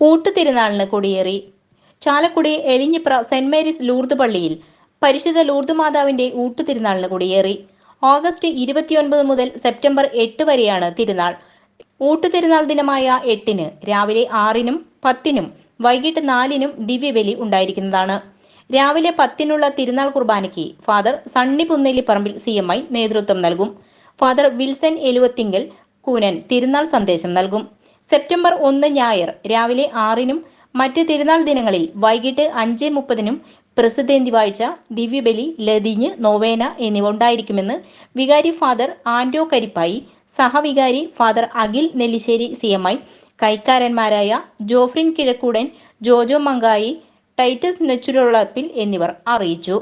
ഊട്ടുതിരുനാളിന് കൊടിയേറി. Chalakudy Elinjipra Saint Mary's Lourdes പള്ളിയിൽ പരിശുദ്ധ Lourdes മാതാവിന്റെ ഊട്ടുതിരുനാളിന് കൊടിയേറി. ഓഗസ്റ്റ് ഇരുപത്തിയൊൻപത് മുതൽ സെപ്റ്റംബർ എട്ട് വരെയാണ് തിരുനാൾ. ഊട്ടുതിരുനാൾ ദിനമായ എട്ടിന് രാവിലെ ആറിനും പത്തിനും വൈകിട്ട് നാലിനും ദിവ്യബലി ഉണ്ടായിരിക്കുന്നതാണ്. രാവിലെ പത്തിനുള്ള തിരുനാൾ കുർബാനയ്ക്ക് father Sunny Punnelipparambil C M I നേതൃത്വം നൽകും. ഫാദർ വിൽസൺ എലുവത്തിങ്കൽ കൂനൻ തിരുനാൾ സന്ദേശം നൽകും. സെപ്റ്റംബർ ഒന്ന് ഞായർ രാവിലെ ആറിനും മറ്റ് തിരുനാൾ ദിനങ്ങളിൽ വൈകിട്ട് അഞ്ച് മുപ്പതിനും പ്രസിദ്ധേന്തി വാഴ്ച ദിവ്യബലി ലതിഞ്ഞ് നോവേന എന്നിവ ഉണ്ടായിരിക്കുമെന്ന് വികാരി father Anto Karippayi സഹവികാരി father Akhil Nellissery C M I കൈക്കാരന്മാരായ Jofrin Kizhakkoodan Jojo മങ്കായി Titus Nechurulappil എന്നിവർ അറിയിച്ചു.